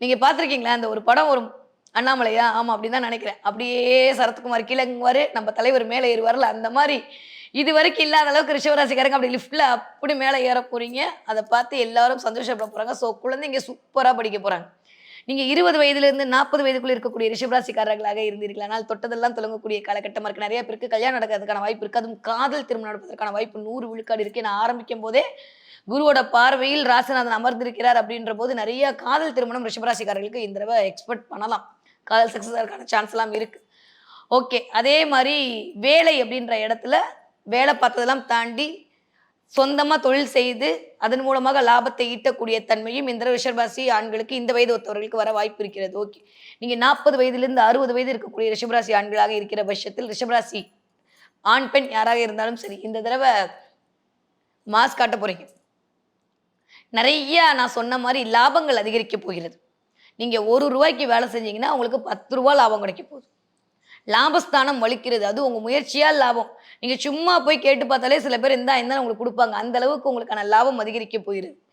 நீங்கள் பார்த்துருக்கீங்களா? அந்த ஒரு படம் வரும் அண்ணாமலையா? ஆமாம் அப்படின்னு தான் நினைக்கிறேன். அப்படியே சரத்குமார் கீழங்குவார் நம்ம தலைவர் மேலே ஏறுவார்ல அந்த மாதிரி. இது வரைக்கும் இல்லாத அளவுக்கு ரிஷவராசிக்காரங்க அப்படி லிஃப்ட்டில் அப்படி மேலே ஏற போகிறீங்க அதை பார்த்து எல்லாரும் சந்தோஷப்பட போகிறாங்க ஸோ குழந்தைங்க சூப்பராக படிக்க போகிறாங்க நீங்கள் இருபது வயதுலேருந்து நாற்பது வயதுக்குள்ள இருக்கக்கூடிய ரிஷபராசிக்காரர்களாக இருந்தீர்கள். ஆனால் தொட்டதெல்லாம் தொடங்கக்கூடிய காலகட்டமாக இருக்குது நிறைய பேருக்கு கல்யாணம் நடக்கிறதுக்கான வாய்ப்பு இருக்குது அதுவும் காதல் திருமணம் நடப்பதற்கான வாய்ப்பு நூறு விழுக்காடு இருக்கு. நான் ஆரம்பிக்கும் போதே குருவோட பார்வையில் ராசநாதன் அமர்ந்திருக்கிறார் அப்படின்ற போது நிறைய காதல் திருமணம் ரிஷபராசிக்காரர்களுக்கு இந்த தடவை எக்ஸ்பெக்ட் பண்ணலாம். காதல் சக்ஸஸாக ஆகிறதுக்கான சான்ஸ் எல்லாம் இருக்கு. ஓகே அதே மாதிரி வேலை அப்படின்ற இடத்துல வேலை பார்த்ததெல்லாம் தாண்டி சொந்தமாக தொழில் செய்து அதன் மூலமாக லாபத்தை ஈட்டக்கூடிய தன்மையும் இந்த ரிஷபராசி ஆண்களுக்கு இந்த வயது ஒத்தவர்களுக்கு வர வாய்ப்பு இருக்கிறது. ஓகே. நீங்கள் நாற்பது வயதிலிருந்து அறுபது வயது இருக்கக்கூடிய ரிஷபராசி ஆண்களாக இருக்கிற பட்சத்தில் ரிஷபராசி ஆண் பெண் யாராக இருந்தாலும் சரி இந்த தடவை மாஸ் காட்ட போகிறீங்க நிறைய நான் சொன்ன மாதிரி லாபங்கள் அதிகரிக்க போகிறது. நீங்கள் ஒரு ரூபாய்க்கு வேலை செஞ்சீங்கன்னா உங்களுக்கு பத்து ரூபா லாபம் கிடைக்க போகுது. லாபஸ்தானம் வலிக்கிறது. அது உங்கள் முயற்சியாக லாபம்? நீங்கள் சும்மா போய் கேட்டு பார்த்தாலே சில பேர் இந்தா இருந்தாலும் உங்களுக்கு கொடுப்பாங்க. அந்த அளவுக்கு உங்களுக்கான லாபம் அதிகரிக்க போயிடுது